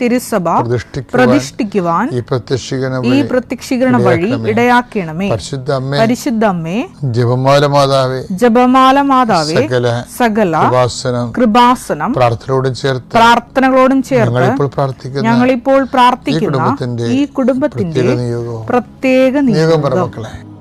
തിരുസഭ പ്രതിഷ്ഠിക്കുവാൻ ഈ പ്രത്യക്ഷീകരണം വഴി ഇടയാക്കണമേ. പരിശുദ്ധ അമ്മേ പരിശുദ്ധ അമ്മേ ജപമാല മാതാവേ ജപമാല മാതാവേ സകല കൃപാസനം പ്രാർത്ഥനയോടും ചേർത്ത് പ്രാർത്ഥനകളോടും ചേർത്ത് ഞങ്ങളിപ്പോൾ പ്രാർത്ഥിക്കുന്ന ഈ പ്രാർത്ഥിക്കുന്ന കുടുംബത്തിന്റെ പ്രത്യേക നിയോഗം.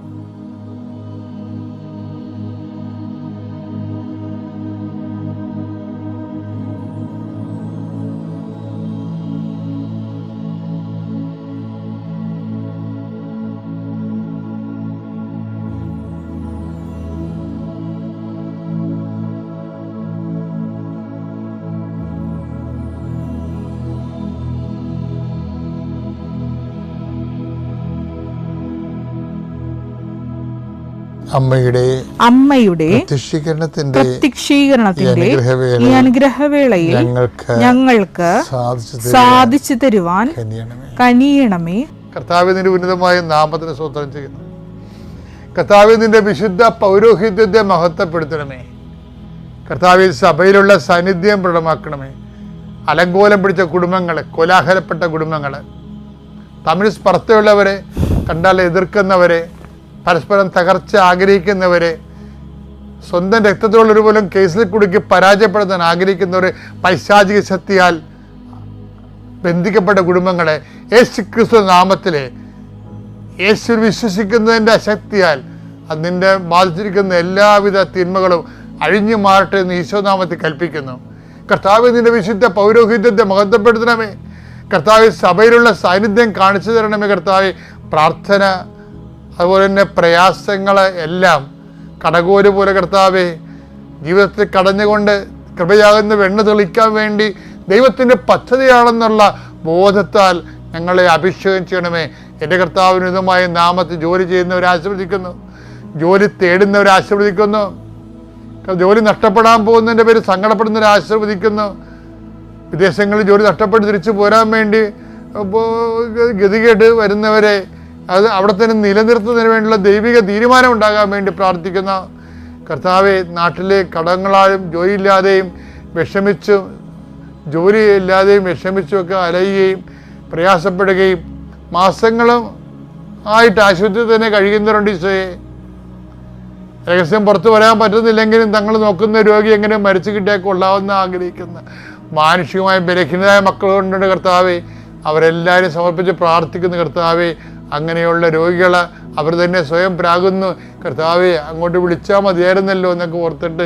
അമ്മയുടെ അമ്മയുടെ പ്രത്യക്ഷീകരണത്തിന്റെ ഈ പ്രത്യക്ഷീകരണത്തിന്റെ ഈ അനുഗ്രഹവേളയിൽ ഞങ്ങൾക്ക് ഞങ്ങൾക്ക് സാധിച്ചു തരുവാൻ കനിയണമേ. കർത്താവിന്റെ ഉന്നതമായ നാമത്തിന് സ്വത്രം ചെയ്യുന്നു. കർത്താവിന്റെ വിശുദ്ധ പൗരോഹിത്യത്തെ മഹത്വപ്പെടുത്തണമേ. കർത്താവിൽ സഭയിലുള്ള സാന്നിധ്യം പ്രകടമാക്കണമേ. അലങ്കോലം പിടിച്ച കുടുംബങ്ങൾ കോലാഹലപ്പെട്ട കുടുംബങ്ങൾ തമിഴ് സ്പർദ്ധയുള്ളവരെ കണ്ടാൽ എതിർക്കുന്നവരെ പരസ്പരം തകർച്ച ആഗ്രഹിക്കുന്നവരെ സ്വന്തം രക്തത്തോടൊരു പോലും കേസിൽ കുടുക്കി പരാജയപ്പെടുത്താൻ ആഗ്രഹിക്കുന്നവർ പൈശാചിക ശക്തിയാൽ ബന്ധിക്കപ്പെട്ട കുടുംബങ്ങളെ യേശു ക്രിസ്തു നാമത്തിലെ യേശു വിശ്വസിക്കുന്നതിന്റെ ശക്തിയാൽ അതിന്റെ ബാധിച്ചിരിക്കുന്ന എല്ലാവിധ തിന്മകളും അഴിഞ്ഞു മാറട്ടെ എന്ന് ഈശോനാമത്തിൽ കൽപ്പിക്കുന്നു. കർത്താവ് നിന്റെ വിശുദ്ധ പൗരോഹിത്യത്തെ മഹത്വപ്പെടുത്തണമേ. കർത്താവ് സഭയിലുള്ള സാന്നിധ്യം കാണിച്ചു തരണമേ കർത്താവ്. പ്രാർത്ഥന അതുപോലെ തന്നെ പ്രയാസങ്ങളെ എല്ലാം കടകോൽ പോലെ കർത്താവെ ജീവിതത്തിൽ കടഞ്ഞുകൊണ്ട് കൃപയാകുന്ന വെണ്ണ തെളിക്കാൻ വേണ്ടി ദൈവത്തിന്റെ പദ്ധതിയാണെന്നുള്ള ബോധത്താൽ ഞങ്ങളെ അഭിഷേകം ചെയ്യണമേ. എന്റെ കർത്താവിനുതമായ നാമത്തിൽ ജോലി ചെയ്യുന്നവരെ ആശീർവദിക്കുന്നു. ജോലി ആശീർവദിക്കുന്നു. ജോലി നഷ്ടപ്പെടാൻ പോകുന്നതിന്റെ പേര് സങ്കടപ്പെടുന്നവരെ ആശീർവദിക്കുന്നു. വിദേശങ്ങളിൽ ജോലി നഷ്ടപ്പെട്ട് തിരിച്ചു പോരാൻ വേണ്ടി ഗതികേട്ട് വരുന്നവരെ അത് അവിടെ തന്നെ നിലനിർത്തുന്നതിന് വേണ്ടിയുള്ള ദൈവിക തീരുമാനം ഉണ്ടാകാൻ വേണ്ടി പ്രാർത്ഥിക്കുന്ന കർത്താവെ നാട്ടിലെ കടങ്ങളാലും ജോലിയില്ലാതെയും വിഷമിച്ചും ജോലി ഇല്ലാതെയും വിഷമിച്ചുമൊക്കെ അലയുകയും പ്രയാസപ്പെടുകയും മാസങ്ങളും ആയിട്ട് ആശുപത്രിയിൽ തന്നെ കഴിയുന്നവരുണ്ട് ഈശോയെ. രഹസ്യം പുറത്തു വരാൻ പറ്റുന്നില്ലെങ്കിലും തങ്ങൾ നോക്കുന്ന രോഗി എങ്ങനെ മരിച്ചു കിട്ടിയാൽ കൊള്ളാമെന്ന് ആഗ്രഹിക്കുന്ന മാനുഷികമായ ബലഹീനരായ മക്കളുണ്ട് കർത്താവെ. അവരെല്ലാവരും സമർപ്പിച്ച് പ്രാർത്ഥിക്കുന്ന കർത്താവെ അങ്ങനെയുള്ള രോഗികൾ അവർ തന്നെ സ്വയം പ്രാകുന്നു. കർത്താവെ അങ്ങോട്ട് വിളിച്ചാൽ മതിയായിരുന്നല്ലോ എന്നൊക്കെ ഓർത്തിട്ട്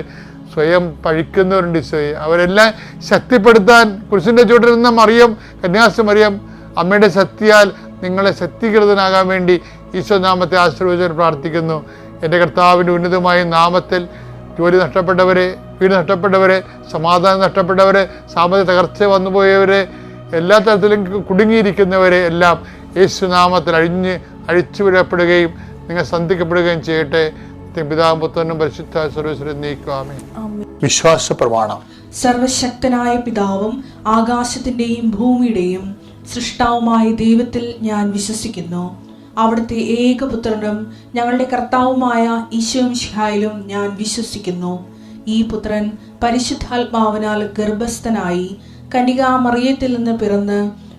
സ്വയം പഴിക്കുന്നവരുണ്ട് ഈശോയെ. അവരെല്ലാം ശക്തിപ്പെടുത്താൻ കുരിശിന്റെ ചുവട്ടിരുന്ന മറിയം കന്യാസം മറിയം അമ്മയുടെ ശക്തിയാൽ നിങ്ങളെ ശക്തീകൃതനാകാൻ വേണ്ടി ഈശോ നാമത്തെ ആശീർവദിച്ചാൽ പ്രാർത്ഥിക്കുന്നു. എന്റെ കർത്താവിന്റെ ഉന്നതമായ നാമത്തിൽ ജോലി നഷ്ടപ്പെട്ടവരെ വീട് നഷ്ടപ്പെട്ടവരെ സമാധാനം നഷ്ടപ്പെട്ടവരെ സാമ്പത്തിക തകർച്ച വന്നുപോയവരെ എല്ലാ തരത്തിലും കുടുങ്ങിയിരിക്കുന്നവരെ എല്ലാം യേശു നാമത്തിൽ അഴിഞ്ഞ് അഴിച്ചു വിടപ്പെടുകയും നിങ്ങൾ സന്ധിക്കപ്പെടുകയും ചെയ്യട്ടെ. പിതാവും പുത്രനും പരിശുദ്ധ സർവീശ്വരൻ നീക്കുവാമേ വിശ്വാസ പ്രമാണം സർവശക്തനായ പിതാവും ആകാശത്തിന്റെയും ഭൂമിയുടെയും സൃഷ്ടാവുമായ ദൈവത്തിൽ ഞാൻ വിശ്വസിക്കുന്നു. അവിടുത്തെ ഏകപുത്രനും ഞങ്ങളുടെ കർത്താവുമായ ഈശോമിഷിഹായിലും ഞാൻ വിശ്വസിക്കുന്നു. ഈ പുത്രൻ പരിശുദ്ധാത്മാവിനാൽ ഗർഭസ്ഥനായി കനികാമറിയത്തിൽ നിന്ന് പിറന്ന്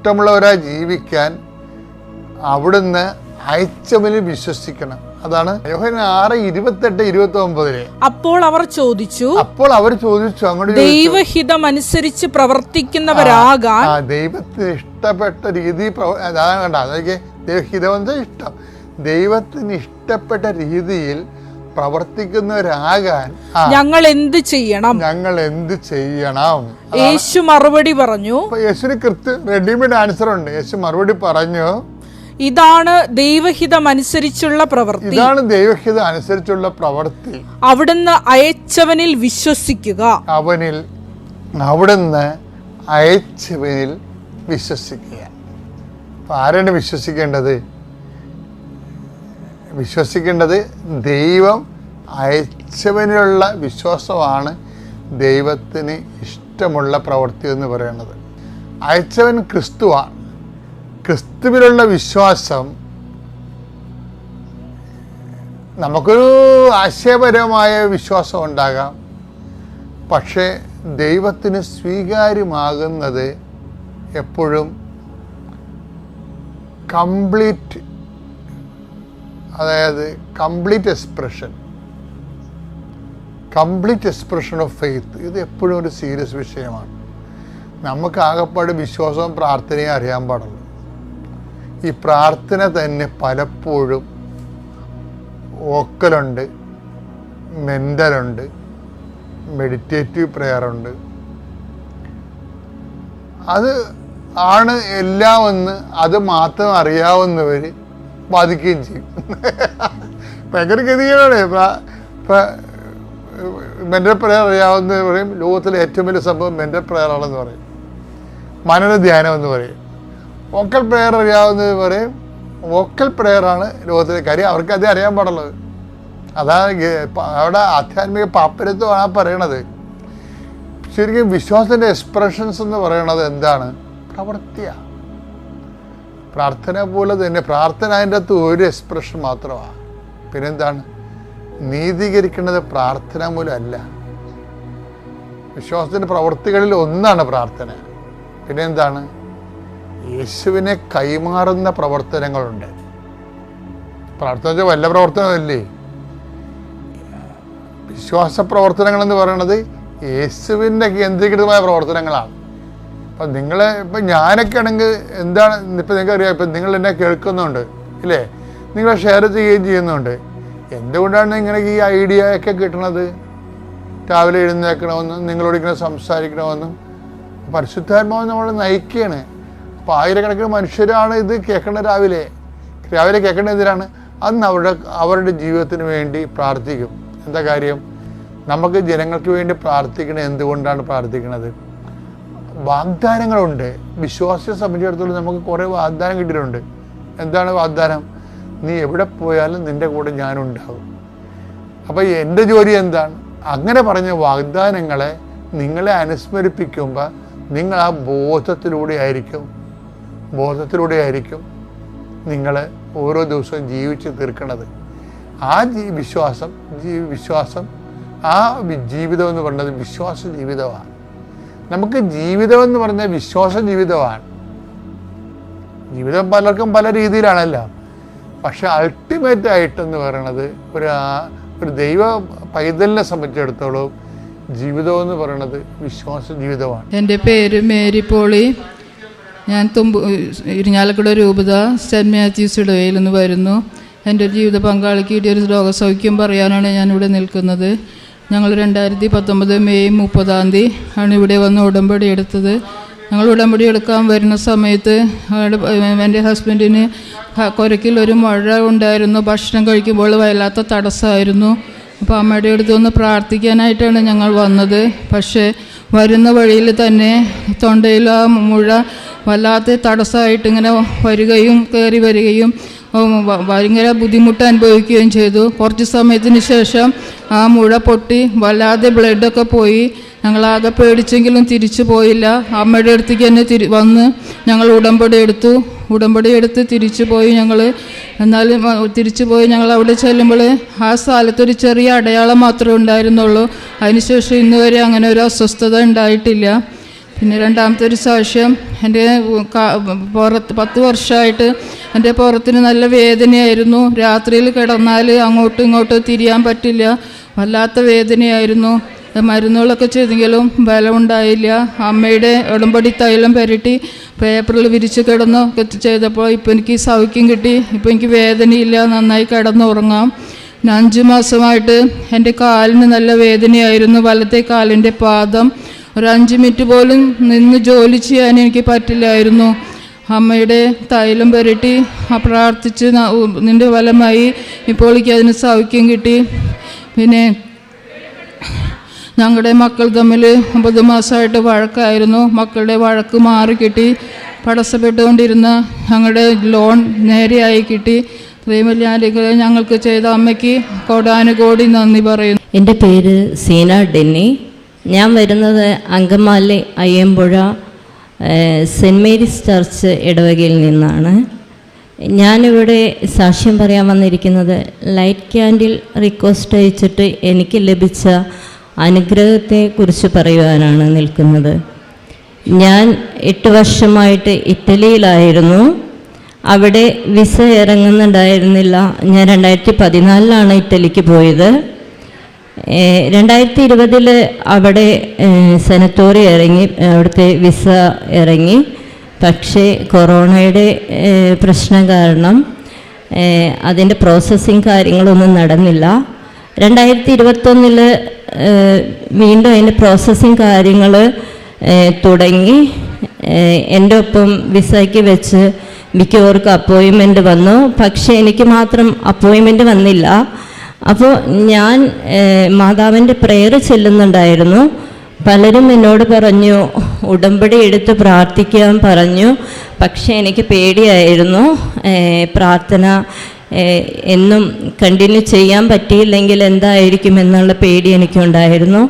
ഇഷ്ടമുള്ളവരായി ജീവിക്കാൻ അവിടുന്ന് അയച്ചവന് വിശ്വസിക്കണം. അതാണ് ആറ് ഇരുപത്തെട്ട് ഇരുപത്തി ഒമ്പതിൽ അപ്പോൾ അവർ ചോദിച്ചു അപ്പോൾ അവർ ചോദിച്ചു അങ്ങോട്ട് ദൈവഹിതം അനുസരിച്ച് പ്രവർത്തിക്കുന്നവരാകാൻ ദൈവത്തിന് ഇഷ്ടപ്പെട്ട രീതി അതാണ് കണ്ട അതൊക്കെ എന്താ ഇഷ്ടം. ദൈവത്തിന് ഇഷ്ടപ്പെട്ട രീതിയിൽ പ്രവർത്തിക്കുന്നവരാകാൻ ഞങ്ങൾ എന്ത് ചെയ്യണം? ഞങ്ങൾ എന്ത് ചെയ്യണം യേശു മറുപടി പറഞ്ഞു യേശുവിന് കൃത്യ റെഡിമെയ്ഡ് ആൻസർ ഉണ്ട്. യേശു മറുപടി പറഞ്ഞു ഇതാണ് ദൈവഹിതം അനുസരിച്ചുള്ള പ്രവൃത്തി. ഇതാണ് ദൈവഹിതം അനുസരിച്ചുള്ള പ്രവൃത്തി. അവിടുന്ന് അയച്ചവനിൽ വിശ്വസിക്കുക. അവനിൽ അവിടുന്ന് അയച്ചവനിൽ വിശ്വസിക്കുക. ആരാണ് വിശ്വസിക്കേണ്ടത്? വിശ്വസിക്കേണ്ടത് ദൈവം അയച്ചവനിലുള്ള വിശ്വാസമാണ് ദൈവത്തിന് ഇഷ്ടമുള്ള പ്രവൃത്തി എന്ന് പറയുന്നത് അയച്ചവൻ ക്രിസ്തുവാണ്. ക്രിസ്തുവിലുള്ള വിശ്വാസം നമുക്കൊരു ആശയപരമായ വിശ്വാസം ഉണ്ടാകാം. പക്ഷേ ദൈവത്തിന് സ്വീകാര്യമാകുന്നത് എപ്പോഴും കംപ്ലീറ്റ് അതായത് complete expression complete expression of faith ഇത് എപ്പോഴും ഒരു സീരിയസ് വിഷയമാണ്. നമുക്ക് ആകെപ്പാട് വിശ്വാസവും പ്രാർത്ഥനയും അറിയാൻ പാടുള്ളൂ. ഈ പ്രാർത്ഥന തന്നെ പലപ്പോഴും ഓക്കലുണ്ട് മെന്റലുണ്ട് മെഡിറ്റേറ്റീവ് പ്രെയർ ഉണ്ട്. അത് ആണ് എല്ലാം എന്ന് അത് മാത്രം അറിയാവുന്നവർ ബാധിക്കുകയും ചെയ്യും. ഭയങ്കര ഗതികേടാണ്. മെന്റൽ പ്രയർ അറിയാവുന്ന പറയും. ലോകത്തിലെ ഏറ്റവും വലിയ സംഭവം മെന്റൽ പ്രയറാണെന്ന് പറയും. മനന ധ്യാനം എന്ന് പറയും. വോക്കൽ പ്രയർ അറിയാവുന്ന പറയും. വോക്കൽ പ്രയറാണ് ലോകത്തിലെ കാര്യം. അവർക്ക് അതേ അറിയാൻ പാടുള്ളത്. അതാണ് അവിടെ ആധ്യാത്മിക പാപ്പരത്വമാണ് പറയണത്. ശരിക്കും വിശ്വാസത്തിന്റെ എക്സ്പ്രഷൻസ് എന്ന് പറയണത് എന്താണ്? പ്രവൃത്തിയാണ് പ്രാർത്ഥന പോലെ തന്നെ പ്രാർത്ഥന അതിന്റെ അകത്ത് ഒരു എക്സ്പ്രഷൻ മാത്രമാണ്. പിന്നെന്താണ്? നീതീകരിക്കുന്നത് പ്രാർത്ഥന മൂലമല്ല. വിശ്വാസത്തിന്റെ പ്രവൃത്തികളിൽ ഒന്നാണ് പ്രാർത്ഥന. പിന്നെന്താണ്? യേശുവിനെ കൈമാറുന്ന പ്രവർത്തനങ്ങളുണ്ട്. പ്രാർത്ഥന വല്ല പ്രവർത്തനമല്ലേ വിശ്വാസ പ്രവർത്തനങ്ങൾ എന്ന് പറയുന്നത് യേശുവിന്റെ കേന്ദ്രീകൃതമായ പ്രവർത്തനങ്ങളാണ്. അപ്പം നിങ്ങളെ ഇപ്പം ഞാനൊക്കെ ആണെങ്കിൽ എന്താണ് ഇപ്പം നിങ്ങൾക്ക് അറിയാം ഇപ്പം നിങ്ങൾ എന്നെ കേൾക്കുന്നുണ്ട് ഇല്ലേ? നിങ്ങൾ ഷെയർ ചെയ്യുകയും ചെയ്യുന്നുണ്ട്. എന്തുകൊണ്ടാണ് നിങ്ങൾക്ക് ഈ ഐഡിയ ഒക്കെ കിട്ടണത്? രാവിലെ എഴുന്നേക്കണമെന്നും നിങ്ങളോട് ഇങ്ങനെ സംസാരിക്കണമെന്നും. പരിശുദ്ധാത്മാവ് നമ്മളെ നയിക്കുകയാണ്. അപ്പോൾ ആയിരക്കണക്കിന് മനുഷ്യരാണ് ഇത് കേൾക്കേണ്ടത് രാവിലെ. രാവിലെ കേൾക്കേണ്ട എന്തിനാണ്? അന്ന് അവരുടെ അവരുടെ ജീവിതത്തിന് വേണ്ടി പ്രാർത്ഥിക്കും. എന്താ കാര്യം? നമുക്ക് ജനങ്ങൾക്ക് വേണ്ടി പ്രാർത്ഥിക്കണത് എന്തുകൊണ്ടാണ് പ്രാർത്ഥിക്കുന്നത്? വാഗ്ദാനങ്ങളുണ്ട്. വിശ്വാസിയെ സംബന്ധിച്ചിടത്തോളം നമുക്ക് കുറേ വാഗ്ദാനം കിട്ടിയിട്ടുണ്ട്. എന്താണ് വാഗ്ദാനം? നീ എവിടെ പോയാലും നിന്റെ കൂടെ ഞാനുണ്ടാവും. അപ്പോൾ എന്റെ ജോലി എന്താണ്? അങ്ങനെ പറഞ്ഞ വാഗ്ദാനങ്ങളെ നിങ്ങളെ അനുസ്മരിപ്പിക്കുമ്പോൾ നിങ്ങൾ ആ ബോധത്തിലൂടെ ആയിരിക്കും. ബോധത്തിലൂടെ ആയിരിക്കും നിങ്ങൾ ഓരോ ദിവസവും ജീവിച്ച് തീർക്കണത്. ആ വിശ്വാസം വിശ്വാസം ആ ജീവിതം എന്ന് പറയുന്നത് വിശ്വാസ ജീവിതമാണ്. നമുക്ക് ജീവിതം എന്ന് പറഞ്ഞ വിശ്വാസ ജീവിതമാണ്. ജീവിതം പലർക്കും പല രീതിയിലാണല്ലോ. പക്ഷെ അൾട്ടിമേറ്റ് ആയിട്ടെന്ന് പറയണത് ഒരു ഒരു ദൈവ പൈതലിനെ സംബന്ധിച്ചിടത്തോളം ജീവിതം എന്ന് പറയണത് വിശ്വാസ ജീവിതമാണ്. എന്റെ പേര് മേരി പോളി. ഞാൻ തുമ്പ ഇരിഞ്ഞാലക്കുട രൂപത സെന്റ് മാത്യൂസ് ഇടവയിൽ നിന്ന് വരുന്നു. എന്റെ ജീവിത പങ്കാളിക്ക് ഒരു രോഗസൗഖ്യം പറയാനാണ് ഞാനിവിടെ നിൽക്കുന്നത്. ഞങ്ങൾ രണ്ടായിരത്തി പത്തൊമ്പത് മെയ് മുപ്പതാം തീയതി ആണ് ഇവിടെ വന്ന് ഉടമ്പടി എടുത്തത്. ഞങ്ങൾ ഉടമ്പടി എടുക്കാൻ വരുന്ന സമയത്ത് എന്റെ ഹസ്ബൻഡിന് കുരക്കിൽ ഒരു മഴ ഉണ്ടായിരുന്നു. ഭക്ഷണം കഴിക്കുമ്പോൾ വല്ലാത്ത തടസ്സമായിരുന്നു. അപ്പോൾ അമ്മയുടെ അടുത്ത് ഒന്ന് പ്രാർത്ഥിക്കാനായിട്ടാണ് ഞങ്ങൾ വന്നത്. പക്ഷേ വരുന്ന വഴിയിൽ തന്നെ തൊണ്ടയിൽ ആ മുഴ വല്ലാത്ത തടസ്സമായിട്ട് ഇങ്ങനെ വരികയും കയറി വരികയും ഭയങ്കര ബുദ്ധിമുട്ട് അനുഭവിക്കുകയും ചെയ്തു. കുറച്ച് സമയത്തിന് ശേഷം ആ മുഴ പൊട്ടി വല്ലാതെ ബ്ലഡൊക്കെ പോയി. ഞങ്ങളാകെ പേടിച്ചെങ്കിലും തിരിച്ചു പോയില്ല. അമ്മയുടെ അടുത്തേക്ക് തന്നെ തിരി വന്ന് ഞങ്ങൾ ഉടമ്പടി എടുത്തു. ഉടമ്പടി എടുത്ത് തിരിച്ചു പോയി ഞങ്ങൾ എന്നാലും തിരിച്ചു പോയി ഞങ്ങൾ അവിടെ ചെല്ലുമ്പോൾ ആ സ്ഥലത്തൊരു ചെറിയ അടയാളം മാത്രമേ ഉണ്ടായിരുന്നുള്ളൂ. അതിനുശേഷം ഇന്നുവരെ അങ്ങനെ ഒരു അസ്വസ്ഥത ഉണ്ടായിട്ടില്ല. പിന്നെ രണ്ടാമത്തെ ഒരു സാക്ഷ്യം എന്റെ പുറത്ത് പത്ത് വർഷമായിട്ട് എന്റെ പുറത്തിന് നല്ല വേദനയായിരുന്നു. രാത്രിയിൽ കിടന്നാൽ അങ്ങോട്ടും ഇങ്ങോട്ടും തിരിയാൻ പറ്റില്ല. വല്ലാത്ത വേദനയായിരുന്നു. മരുന്നുകളൊക്കെ ചെയ്തെങ്കിലും ബലമുണ്ടായില്ല. അമ്മയുടെ ഉടമ്പടി തൈലം പുരട്ടി പേപ്പറിൽ വിരിച്ച് കിടന്നു ചെയ്തപ്പോൾ ഇപ്പോൾ എനിക്ക് സൗഖ്യം കിട്ടി. ഇപ്പോൾ എനിക്ക് വേദനയില്ല. നന്നായി കിടന്നുറങ്ങാം. അഞ്ച് മാസമായിട്ട് എന്റെ കാലിന് നല്ല വേദനയായിരുന്നു. വലത്തെ കാലിന്റെ പാദം ഒരു അഞ്ച് മിനിറ്റ് പോലും നിന്ന് ജോലി ചെയ്യാൻ എനിക്ക് പറ്റില്ലായിരുന്നു. അമ്മയുടെ തൈലം പുരട്ടി പ്രാർത്ഥിച്ച് നിന്റെ ഫലമായി ഇപ്പോൾ എനിക്ക് അതിന് സൗഖ്യം കിട്ടി. പിന്നെ ഞങ്ങളുടെ മക്കൾ തമ്മിൽ ഒമ്പത് മാസമായിട്ട് വഴക്കായിരുന്നു. മക്കളുടെ വഴക്ക് മാറി കിട്ടി. തടസ്സപ്പെട്ടുകൊണ്ടിരുന്ന ഞങ്ങളുടെ ലോൺ നേരെയായി കിട്ടി. വലിയ ഞങ്ങൾക്ക് ചെയ്ത അമ്മയ്ക്ക് കോടാനുകോടി നന്ദി പറയുന്നു. എന്റെ പേര് സീന ഡെന്നി. ഞാൻ വരുന്നത് Angamaly Ayyampuzha saint saint Mary's church ഇടവകയിൽ നിന്നാണ്. ഞാനിവിടെ സാക്ഷ്യം പറയാൻ വന്നിരിക്കുന്നത് ലൈറ്റ് ക്യാൻഡിൽ റിക്വസ്റ്റ് അയച്ചിട്ട് എനിക്ക് ലഭിച്ച അനുഗ്രഹത്തെക്കുറിച്ച് പറയുവാനാണ് നിൽക്കുന്നത്. ഞാൻ എട്ട് വർഷമായിട്ട് ഇറ്റലിയിലായിരുന്നു. അവിടെ വിസ ഇറങ്ങുന്നുണ്ടായിരുന്നില്ല. ഞാൻ രണ്ടായിരത്തി പതിനാലിലാണ് ഇറ്റലിക്ക് പോയത്. രണ്ടായിരത്തി ഇരുപതിൽ അവിടെ സെനറ്റോറി ഇറങ്ങി അവിടുത്തെ വിസ ഇറങ്ങി. പക്ഷേ കൊറോണയുടെ പ്രശ്നം കാരണം അതിന്റെ പ്രോസസ്സിങ് കാര്യങ്ങളൊന്നും നടന്നില്ല. രണ്ടായിരത്തി ഇരുപത്തൊന്നിൽ വീണ്ടും അതിന്റെ പ്രോസസ്സിങ് കാര്യങ്ങൾ തുടങ്ങി. എന്റെ ഒപ്പം വിസയ്ക്ക് വെച്ച് മിക്കവർക്കും അപ്പോയിൻമെന്റ് വന്നു. പക്ഷേ എനിക്ക് മാത്രം അപ്പോയിൻമെന്റ് വന്നില്ല. അപ്പോൾ ഞാൻ മാതാവിന്റെ പ്രെയർ ചെല്ലുന്നുണ്ടായിരുന്നു. പലരും എന്നോട് പറഞ്ഞു ഉടമ്പടി എടുത്ത് പ്രാർത്ഥിക്കാൻ പറഞ്ഞു. പക്ഷേ എനിക്ക് പേടിയായിരുന്നു. പ്രാർത്ഥന എന്നും കണ്ടിന്യൂ ചെയ്യാൻ പറ്റിയില്ലെങ്കിൽ എന്തായിരിക്കും എന്നുള്ള പേടി എനിക്കുണ്ടായിരുന്നു.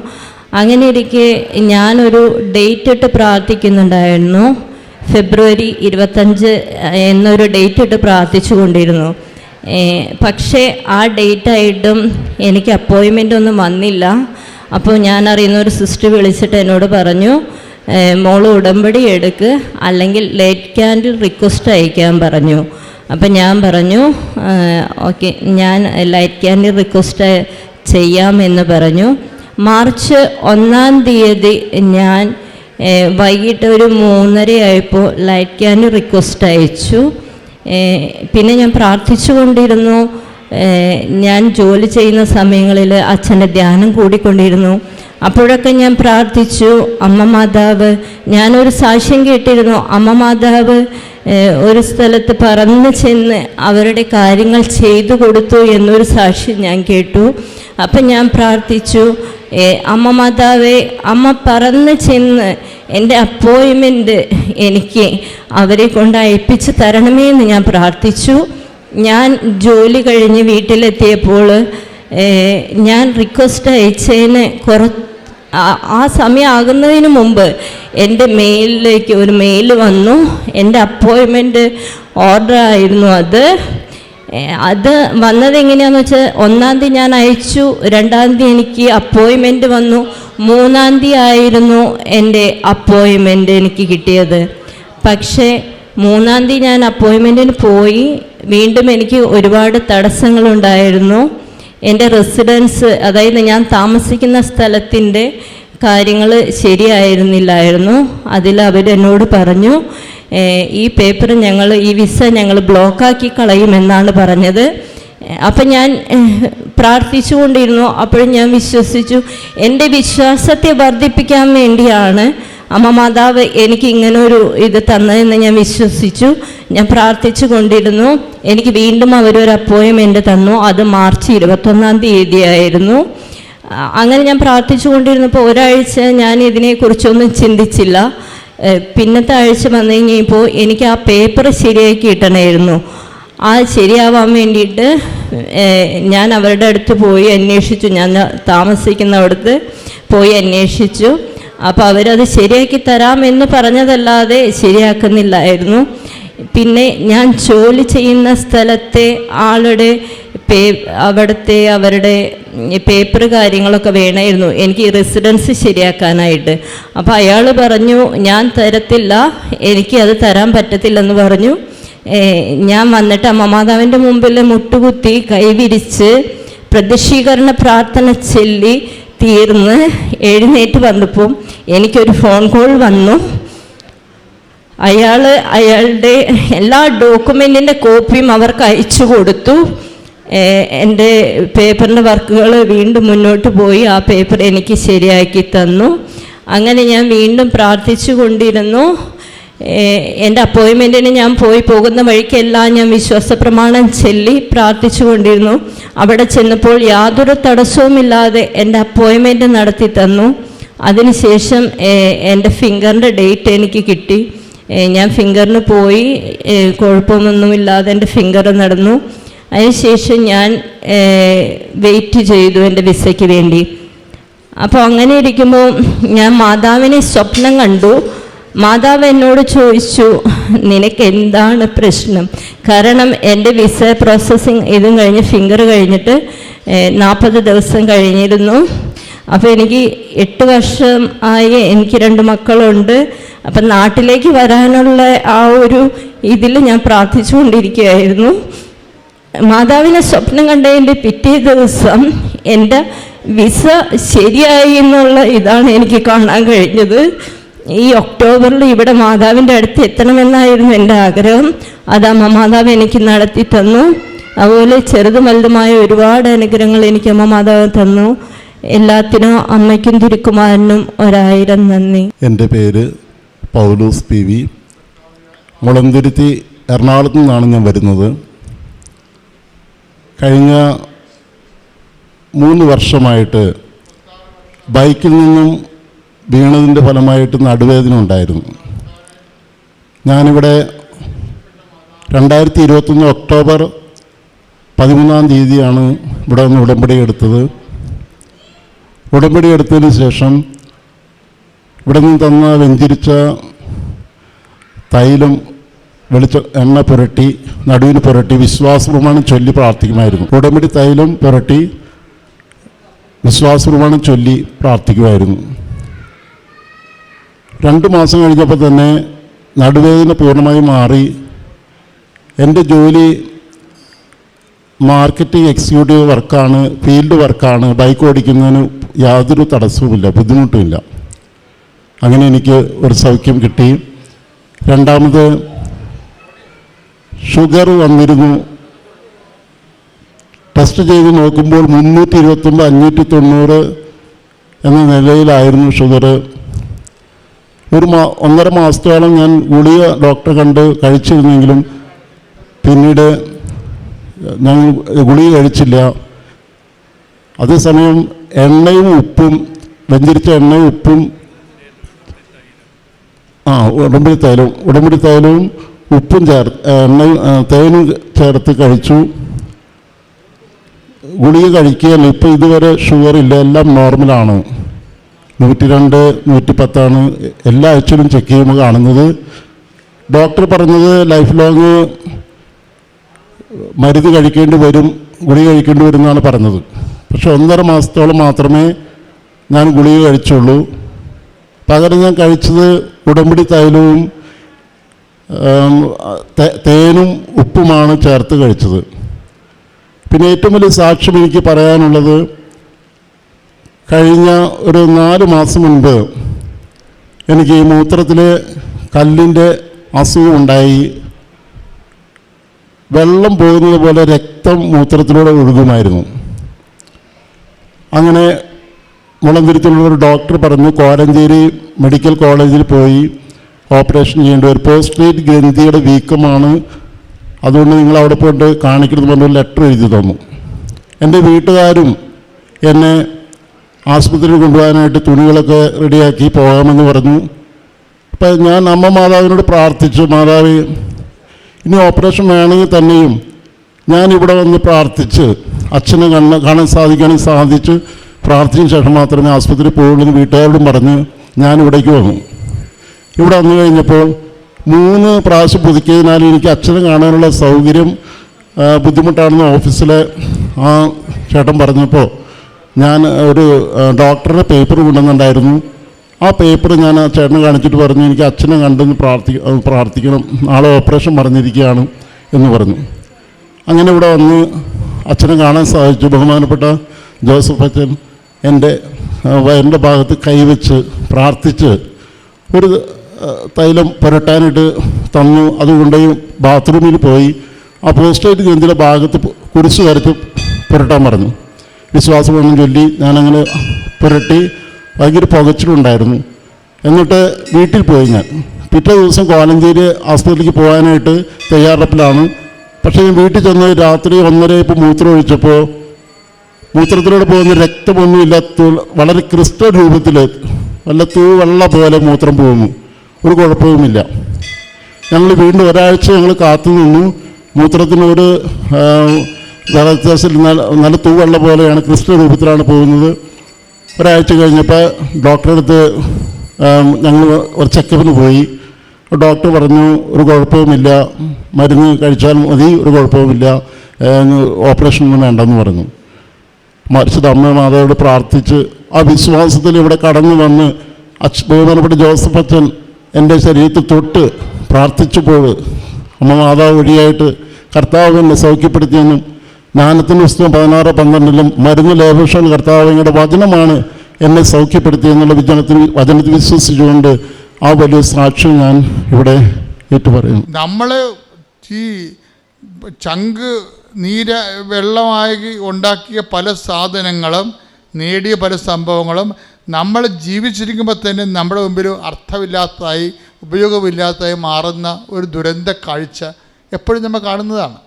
അങ്ങനെ ഇരിക്കെ ഞാനൊരു ഡേറ്റ് ഇട്ട് പ്രാർത്ഥിക്കുന്നുണ്ടായിരുന്നു. ഫെബ്രുവരി ഇരുപത്തഞ്ച് എന്നൊരു ഡേറ്റ് ഇട്ട് പ്രാർത്ഥിച്ചു കൊണ്ടിരുന്നു പക്ഷേ ആ ഡേറ്റ് ആയിട്ടും എനിക്ക് അപ്പോയിൻമെന്റ് ഒന്നും വന്നില്ല. അപ്പോൾ ഞാൻ അറിയുന്ന ഒരു സിസ്റ്റർ വിളിച്ചിട്ട് എന്നോട് പറഞ്ഞു മോൾ ഉടമ്പടി എടുക്ക് അല്ലെങ്കിൽ ലേറ്റ് ക്യാൻഡിൽ റിക്വസ്റ്റ് അയക്കാൻ പറഞ്ഞു. അപ്പം ഞാൻ പറഞ്ഞു ഓക്കെ ഞാൻ ലൈറ്റ് ക്യാൻഡിൽ റിക്വസ്റ്റ് ചെയ്യാമെന്ന് പറഞ്ഞു. മാർച്ച് ഒന്നാം തീയതി ഞാൻ വൈകിട്ട് ഒരു മൂന്നരയായപ്പോൾ ലൈറ്റ് ക്യാൻഡിൽ റിക്വസ്റ്റ് അയച്ചു. പിന്നെ ഞാൻ പ്രാർത്ഥിച്ചുകൊണ്ടിരുന്നു. ഞാൻ ജോലി ചെയ്യുന്ന സമയങ്ങളിൽ അച്ഛന്റെ ധ്യാനം കൂടിക്കൊണ്ടിരുന്നു. അപ്പോഴൊക്കെ ഞാൻ പ്രാർത്ഥിച്ചു അമ്മ മാതാവ് ഞാനൊരു സാക്ഷ്യം കേട്ടിരുന്നു. അമ്മ മാതാവ് ഒരു സ്ഥലത്ത് പറന്ന് ചെന്ന് അവരുടെ കാര്യങ്ങൾ ചെയ്തു കൊടുത്തു എന്നൊരു സാക്ഷ്യം ഞാൻ കേട്ടു. അപ്പം ഞാൻ പ്രാർത്ഥിച്ചു അമ്മ മാതാവേ അമ്മ പറന്ന് ചെന്ന് എന്റെ അപ്പോയിൻമെന്റ് എനിക്ക് അവരെ കൊണ്ട് അയപ്പിച്ച് തരണമേന്ന് ഞാൻ പ്രാർത്ഥിച്ചു. ഞാൻ ജോലി കഴിഞ്ഞ് വീട്ടിലെത്തിയപ്പോൾ ഞാൻ റിക്വസ്റ്റ് അയച്ചതിന് കുറ ആ- സമയമാകുന്നതിന് മുമ്പ് എന്റെ മെയിലിലേക്ക് ഒരു മെയിൽ വന്നു. എന്റെ അപ്പോയിൻമെന്റ് ഓർഡർ ആയിരുന്നു അത്. അത് വന്നത് എങ്ങനെയാന്ന് വെച്ചാൽ ഒന്നാം തീയതി ഞാൻ അയച്ചു രണ്ടാം തീയതി എനിക്ക് അപ്പോയിൻമെന്റ് വന്നു മൂന്നാം തീയതി ആയിരുന്നു എന്റെ അപ്പോയിൻമെന്റ് എനിക്ക് കിട്ടിയത്. പക്ഷേ മൂന്നാം തീയതി ഞാൻ അപ്പോയിൻമെന്റിന് പോയി വീണ്ടും എനിക്ക് ഒരുപാട് തടസ്സങ്ങളുണ്ടായിരുന്നു. എന്റെ റെസിഡൻസ് അതായത് ഞാൻ താമസിക്കുന്ന സ്ഥലത്തിന്റെ കാര്യങ്ങൾ ശരിയായിരുന്നില്ലായിരുന്നു. അതിൽ അവരെന്നോട് പറഞ്ഞു "ഏഹ്, ഈ പേപ്പർ ഞങ്ങൾ ഈ വിസ ഞങ്ങൾ ബ്ലോക്കാക്കി കളയുമെന്നാണ് പറഞ്ഞത്. അപ്പം ഞാൻ പ്രാർത്ഥിച്ചുകൊണ്ടിരുന്നു. അപ്പോഴും ഞാൻ വിശ്വസിച്ചു. എന്റെ വിശ്വാസത്തെ വർദ്ധിപ്പിക്കാൻ വേണ്ടിയാണ് അമ്മ മാതാവ് എനിക്ക് ഇങ്ങനൊരു ഇത് തന്നതെന്ന് ഞാൻ വിശ്വസിച്ചു. ഞാൻ പ്രാർത്ഥിച്ചു കൊണ്ടിരുന്നു എനിക്ക് വീണ്ടും അവരൊരു അപ്പോയിൻമെന്റ് തന്നു. അത് മാർച്ച് ഇരുപത്തൊന്നാം തീയതിയായിരുന്നു. അങ്ങനെ ഞാൻ പ്രാർത്ഥിച്ചു കൊണ്ടിരുന്നപ്പോൾ ഒരാഴ്ച ഞാൻ ഇതിനെക്കുറിച്ചൊന്നും ചിന്തിച്ചില്ല. പിന്നത്തെ ആഴ്ച വന്നു കഴിഞ്ഞപ്പോൾ എനിക്ക് ആ പേപ്പർ ശരിയാക്കി കിട്ടണമായിരുന്നു. ആ ശരിയാവാൻ വേണ്ടിയിട്ട് ഞാൻ അവരുടെ അടുത്ത് പോയി അന്വേഷിച്ചു. ഞാൻ താമസിക്കുന്ന താമസിക്കുന്നിടത്ത് പോയി അന്വേഷിച്ചു. അപ്പോൾ അവരത് ശരിയാക്കി തരാമെന്ന് പറഞ്ഞതല്ലാതെ ശരിയാക്കുന്നില്ലായിരുന്നു. പിന്നെ ഞാൻ ജോലി ചെയ്യുന്ന സ്ഥലത്തെ ആളുടെ പേ അവിടുത്തെ അവരുടെ പേപ്പർ കാര്യങ്ങളൊക്കെ വേണമായിരുന്നു. എനിക്ക് റെസിഡൻസ് ശരിയാക്കാനായിട്ട്. അപ്പോൾ അയാൾ പറഞ്ഞു ഞാൻ തരത്തില്ല. എനിക്ക് അത് തരാൻ പറ്റത്തില്ലെന്ന് പറഞ്ഞു. ഞാൻ വന്നിട്ട് അമ്മമാതാവിന്റെ മുമ്പിൽ മുട്ടുകുത്തി കൈവിരിച്ച് പ്രതിഷീകരണ പ്രാർത്ഥന ചൊല്ലി തീർന്ന് എഴുന്നേറ്റ് വന്നപ്പോൾ എനിക്കൊരു ഫോൺ കോൾ വന്നു. അയാൾ അയാളുടെ എല്ലാ ഡോക്യുമെന്റിന്റെ കോപ്പിയും അവർക്ക് അയച്ചു കൊടുത്തു. എന്റെ പേപ്പറിന്റെ വർക്കുകൾ വീണ്ടും മുന്നോട്ട് പോയി. ആ പേപ്പർ എനിക്ക് ശരിയാക്കി തന്നു. അങ്ങനെ ഞാൻ വീണ്ടും പ്രാർത്ഥിച്ചു കൊണ്ടിരുന്നു. എന്റെ അപ്പോയിൻമെന്റിന് ഞാൻ പോയി പോകുന്ന വഴിക്കെല്ലാം ഞാൻ വിശ്വാസ പ്രമാണം ചൊല്ലി പ്രാർത്ഥിച്ചു കൊണ്ടിരുന്നു. അവിടെ ചെന്നപ്പോൾ യാതൊരു തടസ്സവുമില്ലാതെ എന്റെ അപ്പോയിൻമെന്റ് നടത്തി തന്നു. അതിനുശേഷം എന്റെ ഫിംഗറിന്റെ ഡേറ്റ് എനിക്ക് കിട്ടി. ഞാൻ ഫിംഗറിന് പോയി കുഴപ്പമൊന്നുമില്ലാതെ എന്റെ ഫിംഗർ നടന്നു. അതിനുശേഷം ഞാൻ വെയിറ്റ് ചെയ്തു എന്റെ വിസയ്ക്ക് വേണ്ടി. അപ്പോൾ അങ്ങനെ ഇരിക്കുമ്പോൾ ഞാൻ മാതാവിനെ സ്വപ്നം കണ്ടു. മാതാവ് എന്നോട് ചോദിച്ചു നിനക്ക് എന്താണ് പ്രശ്നം? കാരണം എന്റെ വിസ പ്രോസസ്സിങ് ഇതും കഴിഞ്ഞ് ഫിംഗർ കഴിഞ്ഞിട്ട് നാൽപ്പത് ദിവസം കഴിഞ്ഞിരുന്നു. അപ്പോൾ എനിക്ക് എട്ട് വർഷം ആയി എനിക്ക് രണ്ട് മക്കളുണ്ട്. അപ്പം നാട്ടിലേക്ക് വരാനുള്ള ആ ഒരു ഇതിൽ ഞാൻ പ്രാർത്ഥിച്ചുകൊണ്ടിരിക്കുകയായിരുന്നു. മാതാവിനെ സ്വപ്നം കണ്ടതിന്റെ പിറ്റേ ദിവസം എന്റെ വിസ ശരിയായി എന്നുള്ള ഇതാണ് എനിക്ക് കാണാൻ കഴിഞ്ഞത്. ഈ ഒക്ടോബറിൽ ഇവിടെ മാതാവിന്റെ അടുത്ത് എത്തണമെന്നായിരുന്നു എന്റെ ആഗ്രഹം. അത് അമ്മ മാതാവ് എനിക്ക് നടത്തി തന്നു. അതുപോലെ ചെറുതും വലുതുമായ ഒരുപാട് അനുഗ്രഹങ്ങൾ എനിക്ക് അമ്മ മാതാവ് തന്നു. എല്ലാത്തിനും അമ്മയ്ക്കും തിരുക്കുമാരനും ഒരായിരം നന്ദി. എന്റെ പേര് പൗലൂസ് പി വി. മുളന്തുരുത്തി എറണാകുളത്ത് നിന്നാണ് ഞാൻ വരുന്നത്. കഴിഞ്ഞ മൂന്ന് വർഷമായിട്ട് ബൈക്കിൽ നിന്നും വീണതിന്റെ ഫലമായിട്ട് നടുവേദന ഉണ്ടായിരുന്നു. ഞാനിവിടെ രണ്ടായിരത്തി ഇരുപത്തൊന്ന് ഒക്ടോബർ പതിമൂന്നാം തീയതിയാണ് ഇവിടെ നിന്ന് ഉടമ്പടി എടുത്തത്. ഉടമ്പടി എടുത്തതിന് ശേഷം ഇവിടെ നിന്ന് തന്ന വെഞ്ചിരിച്ച തൈലം വെളിച്ച എണ്ണ പുരട്ടി നടുവിന് പുരട്ടി വിശ്വാസപ്രമാണം ചൊല്ലി പ്രാർത്ഥിക്കുമായിരുന്നു. ഉടമ്പടി തൈലം പുരട്ടി വിശ്വാസപ്രമാണം ചൊല്ലി പ്രാർത്ഥിക്കുമായിരുന്നു. രണ്ട് മാസം കഴിഞ്ഞപ്പോൾ തന്നെ നടുവേദന പൂർണമായി മാറി. എന്റെ ജോലി മാർക്കറ്റിംഗ് എക്സിക്യൂട്ടീവ് വർക്കാണ് ഫീൽഡ് വർക്കാണ്. ബൈക്ക് ഓടിക്കുന്നതിന് യാതൊരു തടസ്സവുമില്ല ബുദ്ധിമുട്ടുമില്ല. അങ്ങനെ എനിക്ക് ഒരു സൗഖ്യം കിട്ടി. രണ്ടാമത് ഷുഗർ വന്നിരുന്നു. ടെസ്റ്റ് ചെയ്ത് നോക്കുമ്പോൾ മുന്നൂറ്റി ഇരുപത്തൊമ്പത് അഞ്ഞൂറ്റി തൊണ്ണൂറ് എന്ന നിലയിലായിരുന്നു ഷുഗർ. ഒരു മാ ഒന്നര മാസത്തോളം ഞാൻ ഗുളിക ഡോക്ടറെ കണ്ട് കഴിച്ചിരുന്നെങ്കിലും പിന്നീട് ഞങ്ങൾ ഗുളിക കഴിച്ചില്ല. അതേസമയം എണ്ണയും ഉപ്പും വെഞ്ചരിച്ച എണ്ണയും ഉപ്പും ആ ഉടമ്പടി തൈലവും ഉടമ്പടി തൈലവും ഉപ്പും ചേർത്ത് എണ്ണയും തേനും ചേർത്ത് കഴിച്ചു. ഗുളിക കഴിക്കുകയല്ല ഇപ്പം ഇതുവരെ ഷുഗർ ഇല്ല എല്ലാം നോർമലാണ് നൂറ്റി രണ്ട് നൂറ്റി പത്താണ് എല്ലാ ആഴ്ചയിലും ചെക്ക് ചെയ്യുമ്പോൾ കാണുന്നത്. ഡോക്ടർ പറഞ്ഞത് ലൈഫ് ലോങ് മരുന്ന് കഴിക്കേണ്ടി വരും ഗുളിക കഴിക്കേണ്ടി വരും എന്നാണ് പറഞ്ഞത്. പക്ഷെ ഒന്നര മാസത്തോളം മാത്രമേ ഞാൻ ഗുളിക കഴിച്ചുള്ളൂ. പകരം ഞാൻ കഴിച്ചത് ഉടമ്പടി തൈലവും തേനും ഉപ്പുമാണ് ചേർത്ത് കഴിച്ചത്. പിന്നെ ഏറ്റവും വലിയ സാക്ഷ്യം എനിക്ക് പറയാനുള്ളത് കഴിഞ്ഞ ഒരു നാല് മാസം മുൻപ് എനിക്ക് ഈ മൂത്രത്തിൽ കല്ലിന്റെ അസുഖം ഉണ്ടായി. വെള്ളം പോകുന്നത് പോലെ രക്തം മൂത്രത്തിലൂടെ ഒഴുകുമായിരുന്നു. അങ്ങനെ മുളന്തിരുത്തിലുള്ള ഒരു ഡോക്ടർ പറഞ്ഞു കോലഞ്ചേരി മെഡിക്കൽ കോളേജിൽ പോയി ഓപ്പറേഷൻ ചെയ്യേണ്ട ഒരു പോസ്റ്റ്ലേറ്റ് ഗ്രന്ഥിയുടെ വീക്കമാണ്. അതുകൊണ്ട് നിങ്ങൾ അവിടെ പോയിട്ട് കാണിക്കണമെന്ന് പറഞ്ഞൊരു ലെറ്റർ എഴുതി തന്നു. എന്റെ വീട്ടുകാരും എന്നെ ആശുപത്രിയിൽ കൊണ്ടുപോകാനായിട്ട് തുണികളൊക്കെ റെഡിയാക്കി പോകാമെന്ന് പറഞ്ഞു. അപ്പം ഞാൻ അമ്മ മാതാവിനോട് പ്രാർത്ഥിച്ചു മാതാവ് ഇനി ഓപ്പറേഷൻ വേണമെങ്കിൽ തന്നെയും ഞാൻ വന്ന് പ്രാർത്ഥിച്ച് അച്ഛനെ കണ്ണ് കാണാൻ സാധിക്കുകയാണെങ്കിൽ സാധിച്ച് പ്രാർത്ഥിച്ചതിന് ശേഷം മാത്രമേ ആസ്പത്രിയിൽ പോകുള്ളൂ എന്ന് വീട്ടുകാരോടും പറഞ്ഞ് ഞാൻ ഇവിടേക്ക് വന്നു ഇവിടെ വന്നു കഴിഞ്ഞപ്പോൾ മൂന്ന് പ്രാവശ്യം പുതുക്കിയതിനാൽ എനിക്ക് അച്ഛനെ കാണാനുള്ള സൗകര്യം ബുദ്ധിമുട്ടാണെന്ന് ഓഫീസിലെ ആ ചേട്ടൻ പറഞ്ഞപ്പോൾ ഞാൻ ഒരു ഡോക്ടറുടെ പേപ്പർ കൊണ്ടുവന്നിട്ടുണ്ടായിരുന്നു. ആ പേപ്പർ ഞാൻ ആ ചേട്ടനെ കാണിച്ചിട്ട് പറഞ്ഞു എനിക്ക് അച്ഛനെ കണ്ടെന്ന് പ്രാർത്ഥി പ്രാർത്ഥിക്കണം. നാളെ ഓപ്പറേഷൻ പറഞ്ഞിരിക്കുകയാണ് എന്ന് പറഞ്ഞു. അങ്ങനെ ഇവിടെ വന്ന് അച്ഛനെ കാണാൻ സാധിച്ചു. ബഹുമാനപ്പെട്ട ജോസഫ് അച്ഛൻ എന്റെ എന്റെ ഭാഗത്ത് കൈവച്ച് പ്രാർത്ഥിച്ച് ഒരു തൈലം പുരട്ടാനായിട്ട് തന്നു. അതുകൊണ്ട് ബാത്റൂമിൽ പോയി ആ പോസ്റ്റേറ്റ് ഗ്രന്ഥിയുടെ ഭാഗത്ത് കുരിശ് വരച്ച് പുരട്ടാൻ പറഞ്ഞു. വിശ്വാസമൊന്നും ചൊല്ലി ഞാനങ്ങനെ പുരട്ടി ഭയങ്കര പുകച്ചിലുണ്ടായിരുന്നു. എന്നിട്ട് വീട്ടിൽ പോയി ഞാൻ. പിറ്റേ ദിവസം കോലഞ്ചേരി ആസ്പത്രിയിലേക്ക് പോകാനായിട്ട് തയ്യാറെടുപ്പിലാണ്. പക്ഷേ ഞാൻ വീട്ടിൽ ചെന്ന് രാത്രി ഒന്നര ഇപ്പോൾ മൂത്രം ഒഴിച്ചപ്പോൾ മൂത്രത്തിലൂടെ പോകുന്ന രക്തമൊന്നുമില്ല വളരെ ക്രിസ്റ്റൽ രൂപത്തിൽ നല്ല തൂ വെള്ള പോലെ മൂത്രം പോകുന്നു. ഒരു കുഴപ്പവുമില്ല. ഞങ്ങൾ വീണ്ടും ഒരാഴ്ച ഞങ്ങൾ കാത്തു നിന്നു. മൂത്രത്തിനോട് ആ, നല്ല നല്ല തൂവെള്ള പോലെയാണ് ക്രിസ്റ്റൽ രൂപത്തിലാണ് പോകുന്നത്. ഒരാഴ്ച കഴിഞ്ഞപ്പോൾ ഡോക്ടറെ അടുത്ത് ഞങ്ങൾ ഒരു ചെക്കപ്പിന് പോയി. ഡോക്ടർ പറഞ്ഞു ഒരു കുഴപ്പവുമില്ല. മരുന്ന് കഴിച്ചാൽ മതി. ഒരു കുഴപ്പവുമില്ല. ഓപ്പറേഷനൊന്നും വേണ്ടെന്ന് പറഞ്ഞു. മരിച്ചത് അമ്മ മാതാവോട് പ്രാർത്ഥിച്ച് ആ വിശ്വാസത്തിൽ ഇവിടെ കടന്നു വന്ന് ബഹുമാനപ്പെട്ട ജോസഫ് അച്ഛൻ എന്റെ ശരീരത്തിൽ തൊട്ട് പ്രാർത്ഥിച്ചപ്പോൾ അമ്മ മാതാവ് വഴിയായിട്ട് കർത്താവ് എന്നെ സൗഖ്യപ്പെടുത്തിയെന്നും ജ്ഞാനത്തിന്റെ പുസ്തകം പതിനാറ് പന്ത്രണ്ടിലും മരുന്ന് ലേപേഷൻ കർത്താവിങ്ങളുടെ വചനമാണ് എന്നെ സൗഖ്യപ്പെടുത്തിയെന്നുള്ള വിജനത്തിൽ വചനത്തിൽ വിശ്വസിച്ചുകൊണ്ട് ആ വലിയ സാക്ഷ്യം ഞാൻ ഇവിടെ ഏറ്റുപറയുന്നു. നമ്മൾ ഈ ചങ്ക് നീര വെള്ളമായി ഉണ്ടാക്കിയ പല സാധനങ്ങളും നേടിയ പല സംഭവങ്ങളും നമ്മൾ ജീവിച്ചിരിക്കുമ്പോൾ തന്നെ നമ്മുടെ മുമ്പിൽ അർത്ഥമില്ലാത്തതായി ഉപയോഗമില്ലാത്തതായി മാറുന്ന ഒരു ദുരന്ത കാഴ്ച എപ്പോഴും നമ്മൾ കാണുന്നതാണ്.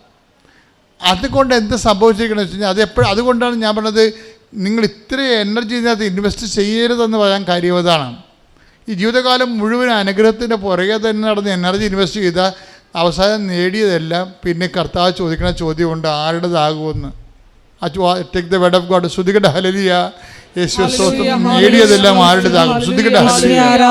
അതുകൊണ്ട് എന്ത് സംഭവിച്ചിരിക്കണമെന്ന് വെച്ച് കഴിഞ്ഞാൽ അത് എപ്പോഴും അതുകൊണ്ടാണ് ഞാൻ പറഞ്ഞത് നിങ്ങൾ ഇത്രയും എനർജി ഇതിനകത്ത് ഇൻവെസ്റ്റ് ചെയ്യരുതെന്ന് പറയാൻ കാര്യം അതാണ്. ഈ ജീവിതകാലം മുഴുവൻ അനുഗ്രഹത്തിന്റെ പുറകെ തന്നെ നടന്ന് എനർജി ഇൻവെസ്റ്റ് ചെയ്ത അവസാനം നേടിയതെല്ലാം പിന്നെ കർത്താവ് ചോദിക്കുന്ന ചോദ്യമുണ്ട് ആരുടേതാകുമെന്ന്. Take the word of God ശ്രുതികട ഹലലിയ യേശു സ്തോത്രം നേടിയതെല്ലാം ആരുടേതാകും? ശ്രുതികട ശ്രുതികട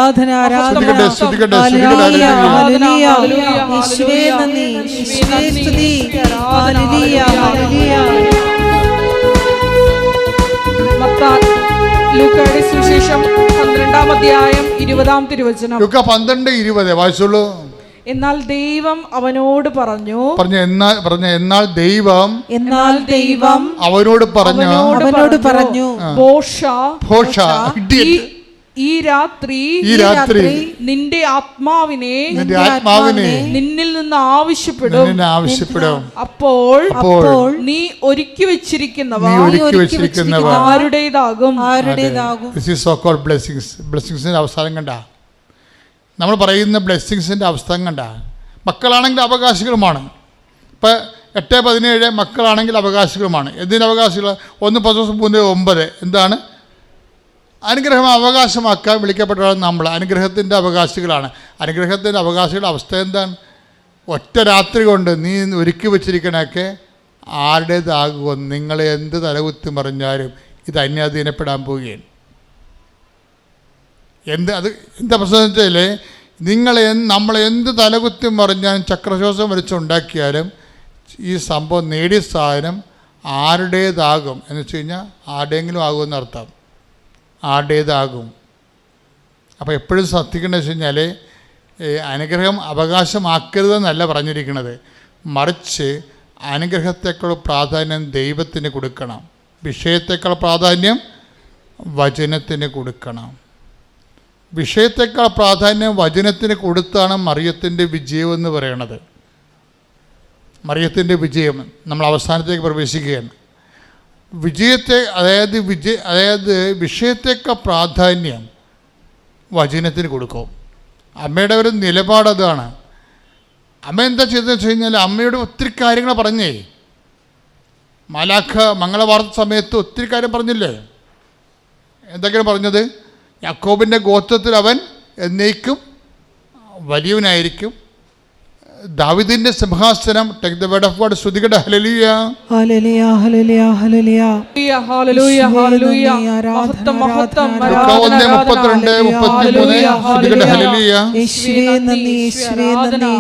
സുവിശേഷം പന്ത്രണ്ടാം അധ്യായം ഇരുപതാം തിരുവചനം. ലുക്ക പന്ത്രണ്ട് ഇരുപത്. വായിച്ചുള്ളൂ എന്നാൽ ദൈവം അവനോട് പറഞ്ഞു പറഞ്ഞു എന്നാൽ പറഞ്ഞു എന്നാൽ ദൈവം എന്നാൽ ദൈവം അവനോട് പറഞ്ഞു. അവനോട് പറഞ്ഞു. ഭോഷ ഈ രാത്രി ഈ രാത്രി നിന്റെ ആത്മാവിനെ നിന്റെ ആത്മാവിനെ നിന്നിൽ നിന്ന് ആവശ്യപ്പെടും. നിന്നെ ആവശ്യപ്പെടും. അപ്പോൾ അപ്പോൾ നീ ഒരുക്കി വെച്ചിരിക്കുന്നവ. ഒരുക്കി വെച്ചിരിക്കുന്നവ. ആരുടേതാകും? ആരുടേതാകും? This is so call blessings ബ്ലെസ്സിങ്സിന്റെ അവസാനം കണ്ട? നമ്മൾ പറയുന്ന ബ്ലെസ്സിങ്സിന്റെ അവസ്ഥ കണ്ട? മക്കളാണെങ്കിൽ അവകാശികളുമാണ്. ഇപ്പം എട്ട് പതിനേഴ് മക്കളാണെങ്കിൽ അവകാശികളുമാണ്. എന്തിന് അവകാശികൾ ഒന്ന് പത്ത് ദിവസം മൂന്ന് ഒമ്പത്. എന്താണ്? അനുഗ്രഹം അവകാശമാക്കാൻ വിളിക്കപ്പെട്ടവർ നമ്മൾ. അനുഗ്രഹത്തിന്റെ അവകാശികളാണ്. അനുഗ്രഹത്തിന്റെ അവകാശികളുടെ അവസ്ഥ എന്താണ്? ഒറ്റ രാത്രി കൊണ്ട് നീ ഒരുക്കി വെച്ചിരിക്കണൊക്കെ ആരുടേതാകുമോ നിങ്ങളെ എന്ത് തലകുത്തി മറിഞ്ഞാലും ഇത് അന്യാധീനപ്പെടാൻ പോവുകയാണ്. എന്ത് അത് എന്താ പ്രശ്നം വെച്ചാൽ നിങ്ങൾ നമ്മൾ എന്ത് തലകുത്തി മറിഞ്ഞാലും ചക്രശ്വാസം വരച്ചുണ്ടാക്കിയാലും ഈ സംഭവം നേടിയ സാധനം ആരുടേതാകും എന്ന് വെച്ച് കഴിഞ്ഞാൽ ആരുടെയെങ്കിലും ആകുമെന്ന് അർത്ഥം. ആരുടേതാകും. അപ്പോൾ എപ്പോഴും ശ്രദ്ധിക്കേണ്ടത് വെച്ച് കഴിഞ്ഞാൽ അനുഗ്രഹം അവകാശമാക്കരുതെന്നല്ല പറഞ്ഞിരിക്കുന്നത്. മറിച്ച് അനുഗ്രഹത്തേക്കുള്ള പ്രാധാന്യം ദൈവത്തിന് കൊടുക്കണം. വിഷയത്തേക്കാൾ പ്രാധാന്യം വചനത്തിന് കൊടുക്കണം. വിഷയത്തേക്കാൾ പ്രാധാന്യം വചനത്തിന് കൊടുത്താണ് മറിയത്തിന്റെ വിജയം എന്ന് പറയണത്. മറിയത്തിന്റെ വിജയം. നമ്മൾ അവസാനത്തേക്ക് പ്രവേശിക്കുകയാണ്. വിജയത്തെ അതായത് വിജയ അതായത് വിഷയത്തേക്കാൾ പ്രാധാന്യം വചനത്തിന് കൊടുക്കും. അമ്മയുടെ ഒരു നിലപാട് അതാണ്. അമ്മ എന്താ ചെയ്തതെന്ന് വെച്ച് കഴിഞ്ഞാൽ അമ്മയോട് ഒത്തിരി കാര്യങ്ങൾ പറഞ്ഞേ. മാലാഖ മംഗളവാർത്ത സമയത്ത് ഒത്തിരി കാര്യം പറഞ്ഞില്ലേ? എന്തൊക്കെയാണ് പറഞ്ഞത്? യാക്കോബിന്റെ ഗോത്രത്തിൽ അവൻ എന്നേക്കും വലിയവനായിരിക്കും. ദാവിദിന്റെ സിംഹാസനം take the word of God സ്തുതികട ഹല്ലേലൂയ. ഹല്ലേലൂയ ഹല്ലേലൂയ ഹല്ലേലൂയ. ഹല്ലേലൂയ ഹല്ലേലൂയ മഹത്വം മഹത്വം ആരാധന, ആരാധന, ഒന്ന് ആരാധന. ഹല്ലേലൂയ, യേശുവേ നന്ദി യേശുവേ നന്ദി